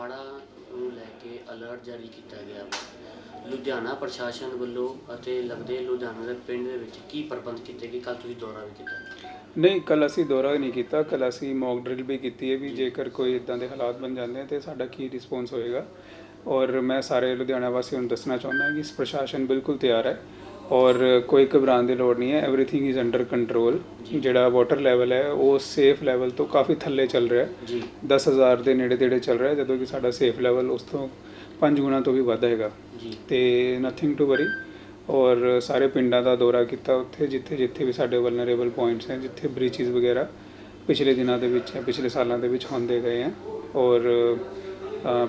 ਹੜ੍ਹਾਂ ਨੂੰ ਲੈ ਕੇ ਅਲਰਟ ਜਾਰੀ ਕੀਤਾ ਗਿਆ ਵਾ। ਲੁਧਿਆਣਾ ਪ੍ਰਸ਼ਾਸਨ ਵੱਲੋਂ ਅਤੇ ਲੱਗਦੇ ਲੁਧਿਆਣਾ ਦੇ ਪਿੰਡ ਦੇ ਵਿੱਚ ਕੀ ਪ੍ਰਬੰਧ ਕੀਤੇ ਗਏ? ਕੱਲ ਤੁਸੀਂ ਦੌਰਾ ਵੀ ਕੀਤਾ। ਨਹੀਂ ਕੱਲ ਅਸੀਂ ਦੌਰਾ ਨਹੀਂ ਕੀਤਾ। ਕੱਲ ਅਸੀਂ ਮੌਕ ਡਰਿਲ ਵੀ ਕੀਤੀ ਹੈ ਵੀ ਜੇਕਰ ਕੋਈ ਇਦਾਂ ਦੇ ਹਾਲਾਤ ਬਣ ਜਾਂਦੇ ਆ ਤੇ ਸਾਡਾ ਕੀ ਰਿਸਪੌਂਸ ਹੋਏਗਾ। ਔਰ ਮੈਂ ਸਾਰੇ ਲੁਧਿਆਣਾ ਵਾਸੀਆਂ ਨੂੰ ਦੱਸਣਾ ਚਾਹੁੰਦਾ ਕਿ ਪ੍ਰਸ਼ਾਸਨ ਬਿਲਕੁਲ ਤਿਆਰ ਹੈ। ਔਰ ਕੋਈ ਘਬਰਾਉਣ ਦੀ ਲੋੜ ਨਹੀਂ ਹੈ। ਐਵਰੀਥਿੰਗ ਇਜ਼ ਅੰਡਰ ਕੰਟਰੋਲ ਜਿਹੜਾ ਵਾਟਰ ਲੈਵਲ ਹੈ ਉਹ ਸੇਫ ਲੈਵਲ ਤੋਂ ਕਾਫੀ ਥੱਲੇ ਚੱਲ ਰਿਹਾ ਹੈ। ਜੀ। 10000 ਦੇ ਨੇੜੇ ਤੇੜੇ ਚੱਲ ਰਿਹਾ ਹੈ ਜਦੋਂ ਕਿ ਸਾਡਾ ਸੇਫ ਲੈਵਲ ਉਸ ਤੋਂ 5 ਗੁਣਾ ਤੋਂ ਵੀ ਵੱਧ ਹੈਗਾ। ਤੇ ਨਥਿੰਗ ਟੂ ਵਰੀ ਔਰ ਸਾਰੇ ਪਿੰਡਾਂ ਦਾ ਦੌਰਾ ਕੀਤਾ ਉੱਥੇ ਜਿੱਥੇ ਜਿੱਥੇ ਵੀ ਸਾਡੇ ਵਲਨਰੇਬਲ ਪੁਆਇੰਟਸ ਹੈ ਜਿੱਥੇ ਬ੍ਰੀਚਸ ਵਗੈਰਾ ਪਿਛਲੇ ਦਿਨਾਂ ਦੇ ਵਿੱਚ ਪਿਛਲੇ ਸਾਲਾਂ ਦੇ ਵਿੱਚ ਹੁੰਦੇ ਗਏ ਆ ਔਰ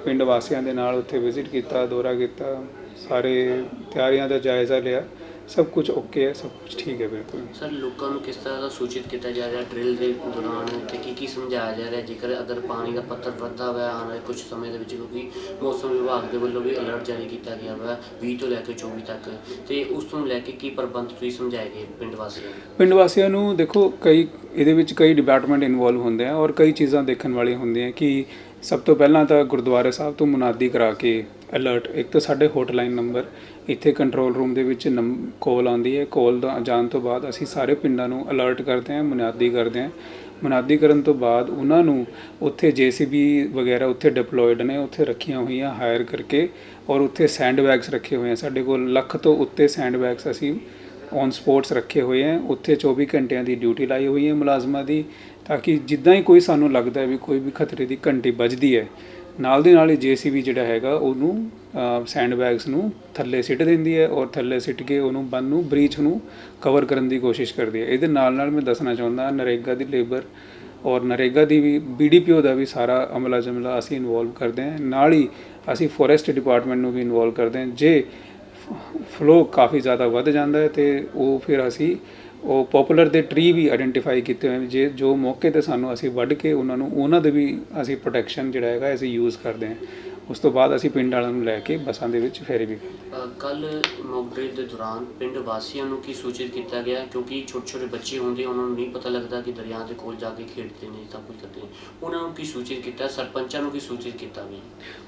ਪਿੰਡ ਵਾਸੀਆਂ ਦੇ ਨਾਲ ਉੱਥੇ ਵਿਜ਼ਿਟ ਕੀਤਾ ਦੌਰਾ ਕੀਤਾ ਸਾਰੇ ਤਿਆਰੀਆਂ ਦਾ ਜਾਇਜ਼ਾ ਲਿਆ। ਸਭ ਕੁਝ ਓਕੇ ਹੈ ਸਭ ਕੁਝ ਠੀਕ ਹੈ ਬਿਲਕੁਲ। ਸਰ ਲੋਕਾਂ ਨੂੰ ਕਿਸ ਤਰ੍ਹਾਂ ਦਾ ਸੂਚਿਤ ਕੀਤਾ ਜਾ ਰਿਹਾ ਡਰਿਲ ਦੇ ਦੌਰਾਨ ਤੇ ਕੀ ਕੀ ਸਮਝਾਇਆ ਜਾ ਰਿਹਾ? ਜੇਕਰ ਅਗਰ ਪਾਣੀ ਦਾ ਪੱਧਰ ਵੱਧਦਾ ਹੋਇਆ ਆਉਣ ਵਾਲੇ ਕੁਝ ਸਮੇਂ ਦੇ ਵਿੱਚ ਕਿਉਂਕਿ ਮੌਸਮ ਵਿਭਾਗ ਦੇ ਵੱਲੋਂ ਵੀ ਅਲਰਟ ਜਾਰੀ ਕੀਤਾ ਗਿਆ ਵਾ 20 ਤੋਂ ਲੈ ਕੇ 24 ਤੱਕ ਤੇ ਉਸ ਤੋਂ ਲੈ ਕੇ ਕੀ ਪ੍ਰਬੰਧ ਤੁਸੀਂ ਸਮਝਾਏ ਗਏ ਪਿੰਡ ਵਾਸੀਆਂ ਨੂੰ? ਪਿੰਡ ਵਾਸੀਆਂ ਨੂੰ ਦੇਖੋ ਕਈ ਇਹਦੇ ਵਿੱਚ ਕਈ ਡਿਪਾਰਟਮੈਂਟ ਇਨਵੋਲਵ ਹੁੰਦੇ ਆ ਔਰ ਕਈ ਚੀਜ਼ਾਂ ਦੇਖਣ ਵਾਲੀਆਂ ਹੁੰਦੀਆਂ ਕਿ ਸਭ ਤੋਂ ਪਹਿਲਾਂ ਤਾਂ ਗੁਰਦੁਆਰੇ ਸਾਹਿਬ ਤੋਂ ਮੁਨਾਦੀ ਕਰਾ ਕੇ ਅਲਰਟ ਇੱਕ ਤਾਂ ਸਾਡੇ ਹੌਟਲਾਈਨ ਨੰਬਰ ਇੱਥੇ ਕੰਟਰੋਲ ਰੂਮ ਦੇ ਵਿੱਚ ਕਾਲ ਆਉਂਦੀ ਹੈ ਕਾਲ ਦਾ ਜਾਣ ਤੋਂ ਬਾਅਦ ਅਸੀਂ ਸਾਰੇ ਪਿੰਡਾਂ ਨੂੰ ਅਲਰਟ ਕਰਦੇ ਹਾਂ, ਮੁਨਾਦੀ ਕਰਦੇ ਹਾਂ। ਮੁਨਾਦੀ ਕਰਨ ਤੋਂ ਬਾਅਦ ਉਹਨਾਂ ਨੂੰ ਉੱਥੇ ਜੀਸੀਬੀ ਵਗੈਰਾ ਉੱਥੇ ਡਿਪਲੋਇਡ ਨੇ, ਉੱਥੇ ਰੱਖੀਆਂ ਹੋਈਆਂ ਹਾਇਰ ਕਰਕੇ ਔਰ ਉੱਥੇ ਸੈਂਡ ਬੈਗਸ ਰੱਖੇ ਹੋਏ ਆ। ਸਾਡੇ ਕੋਲ ਲੱਖ ਤੋਂ ਉੱਤੇ ਸੈਂਡ ਬੈਗਸ ਅਸੀਂ ਔਨ ਸਪੋਰਟਸ ਰੱਖੇ ਹੋਏ ਹੈ, ਉੱਥੇ 24 ਘੰਟਿਆਂ ਦੀ ਡਿਊਟੀ ਲਾਈ ਹੋਈ ਹੈ ਮੁਲਾਜ਼ਮਾਂ ਦੀ, ਤਾਂ ਕਿ ਜਿੱਦਾਂ ਹੀ ਕੋਈ ਸਾਨੂੰ ਲੱਗਦਾ ਵੀ ਕੋਈ ਵੀ ਖਤਰੇ ਦੀ ਘੰਟੀ ਵੱਜਦੀ ਹੈ, ਨਾਲ ਦੀ ਨਾਲ ਹੀ ਜੀਸੀਬੀ ਜਿਹੜਾ ਹੈਗਾ ਉਹਨੂੰ ਸੈਂਡ ਬੈਗਸ ਨੂੰ ਥੱਲੇ ਸਿੱਟ ਦਿੰਦੀ ਹੈ ਔਰ ਥੱਲੇ ਸਿੱਟ ਕੇ ਉਹਨੂੰ ਬੰਨ ਨੂੰ ਬ੍ਰੀਚ ਨੂੰ ਕਵਰ ਕਰਨ ਦੀ ਕੋਸ਼ਿਸ਼ ਕਰਦੀ ਹੈ। ਇਹਦੇ ਨਾਲ ਨਾਲ ਮੈਂ ਦੱਸਣਾ ਚਾਹੁੰਦਾ, ਨਰੇਗਾ ਦੀ ਲੇਬਰ ਔਰ ਨਰੇਗਾ ਦੀ ਵੀ ਬੀਡੀਪੀਓ ਦਾ ਵੀ ਸਾਰਾ ਅਮਲਾ ਜਮਲਾ ਅਸੀਂ ਇਨਵੋਲਵ ਕਰਦੇ ਹਾਂ। ਨਾਲ ਹੀ ਅਸੀਂ ਫੋਰੈਸਟ ਡਿਪਾਰਟਮੈਂਟ ਨੂੰ ਵੀ ਇਨਵੋਲਵ ਕਰਦੇ ਹਾਂ। ਜੇ ਫਲੋ ਕਾਫੀ ਜ਼ਿਆਦਾ ਵੱਧ ਜਾਂਦਾ ਹੈ ਤੇ ਉਹ ਫਿਰ ਅਸੀਂ ਉਹ ਪਪੂਲਰ ਦੇ ਟਰੀ ਵੀ ਆਇਡੈਂਟੀਫਾਈ ਕੀਤੇ ਹੋਏ ਜੇ ਜੋ ਮੌਕੇ ਤੇ ਸਾਨੂੰ ਅਸੀਂ ਵੱਢ ਕੇ ਉਹਨਾਂ ਨੂੰ ਉਹਨਾਂ ਦੇ ਵੀ ਅਸੀਂ ਪ੍ਰੋਟੈਕਸ਼ਨ ਜਿਹੜਾ ਹੈਗਾ ਅਸੀਂ ਯੂਜ਼ ਕਰਦੇ ਹਾਂ। ਉਸ ਤੋਂ ਬਾਅਦ ਅਸੀਂ ਪਿੰਡ ਵਾਲਿਆਂ ਨੂੰ ਲੈ ਕੇ ਬੱਸਾਂ ਦੇ ਵਿੱਚ ਫੇਰੀ ਵੀ ਕਰਦੇ ਹਾਂ। ਕੱਲ ਮੌਕ ਡਰਿਲ ਦੇ ਦੌਰਾਨ ਪਿੰਡ ਵਾਸੀਆਂ ਨੂੰ ਕੀ ਸੂਚਿਤ ਕੀਤਾ ਗਿਆ? ਕਿਉਂਕਿ ਛੋਟੇ ਛੋਟੇ ਬੱਚੇ ਹੁੰਦੇ ਉਹਨਾਂ ਨੂੰ ਨਹੀਂ ਪਤਾ ਲੱਗਦਾ ਕਿ ਦਰਿਆ ਦੇ ਕੋਲ ਜਾ ਕੇ ਖੇਡਦੇ ਨੇ ਸਭ ਕੁਝ ਕਰਦੇ ਨੇ। ਉਹਨਾਂ ਨੂੰ ਕੀ ਸੂਚਿਤ ਕੀਤਾ? ਸਰਪੰਚਾਂ ਨੂੰ ਕੀ ਸੂਚਿਤ ਕੀਤਾ ਗਿਆ?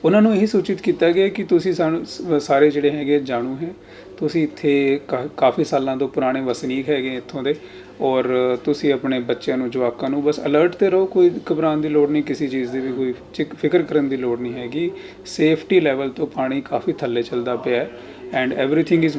ਉਹਨਾਂ ਨੂੰ ਇਹ ਸੂਚਿਤ ਕੀਤਾ ਗਿਆ ਕਿ ਤੁਸੀਂ ਸਾਨੂੰ ਸਾਰੇ ਜਿਹੜੇ ਹੈਗੇ ਜਾਣੂ ਹੈ। ਤੁਸੀਂ ਇੱਥੇ ਕਾ- ਕਾਫੀ ਸਾਲਾਂ ਤੋਂ ਪੁਰਾਣੇ ਵਸਨੀਕ ਹੈਗੇ ਇੱਥੋਂ ਦੇ ਔਰ ਤੁਸੀਂ ਆਪਣੇ ਬੱਚਿਆਂ ਨੂੰ, ਜਵਾਕਾਂ ਨੂੰ ਬਸ ਅਲਰਟ ਤੇ ਰਹੋ, ਕੋਈ ਘਬਰਾਉਣ ਦੀ ਲੋੜ ਨਹੀਂ, ਕਿਸੇ ਚੀਜ਼ ਦੀ ਵੀ ਕੋਈ ਚਿਕ- ਫਿਕਰ ਕਰਨ ਦੀ ਲੋੜ ਨਹੀਂ ਹੈਗੀ। ਸੇਫਟੀ ਲੈਵਲ ਤੋਂ ਪਾਣੀ ਕਾਫੀ ਥੱਲੇ ਚੱਲਦਾ ਪਿਆ ਹੈ and everything is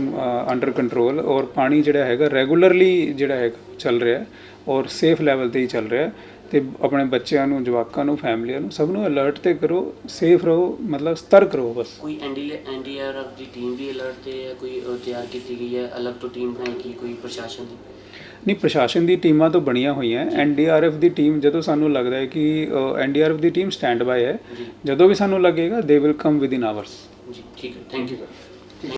under control ਔਰ ਪਾਣੀ ਜਿਹੜਾ ਹੈਗਾ ਰੈਗੂਲਰਲੀ ਜਿਹੜਾ ਹੈਗਾ ਚੱਲ ਰਿਹਾ ਹੈ ਔਰ ਸੇਫ ਲੈਵਲ ਤੇ ਹੀ ਚੱਲ ਰਿਹਾ ਹੈ। ਤੇ ਆਪਣੇ ਬੱਚਿਆਂ ਨੂੰ ਜਵਾਕਾਂ ਨੂੰ ਫੈਮਲੀਆਂ ਨੂੰ ਸਭ ਨੂੰ ਅਲਰਟ ਤੇ ਕਰੋ ਸੇਫ ਰਹੋ ਮਤਲਬ ਸਤਰਕ ਰਹੋ ਬਸ। ਕੋਈ ਐਨਡੀਆਰਐਫ ਦੀ ਟੀਮ ਵੀ ਅਲਰਟ ਤੇ ਹੈ? ਕੋਈ ਤਿਆਰ ਕੀਤੀ ਗਈ ਹੈ? ਅਲੱਗ ਤੋਂ ਟੀਮ ਬਣਾਈ ਗਈ ਕੋਈ ਪ੍ਰਸ਼ਾਸਨ ਦੀ? ਨਹੀਂ ਪ੍ਰਸ਼ਾਸਨ ਦੀ ਟੀਮਾਂ ਤੋਂ ਬਣੀਆਂ ਹੋਈਆਂ ਐਨਡੀਆਰਐਫ ਦੀ ਟੀਮ ਜਦੋਂ ਸਾਨੂੰ ਲੱਗਦਾ ਹੈ ਕਿ ਐਨਡੀਆਰਐਫ ਦੀ ਟੀਮ ਸਟੈਂਡ ਬਾਈ ਹੈ ਜਦੋਂ ਵੀ ਸਾਨੂੰ ਲੱਗੇਗਾ they will come within hours ਜੀ ਠੀਕ ਹੈ। Thank you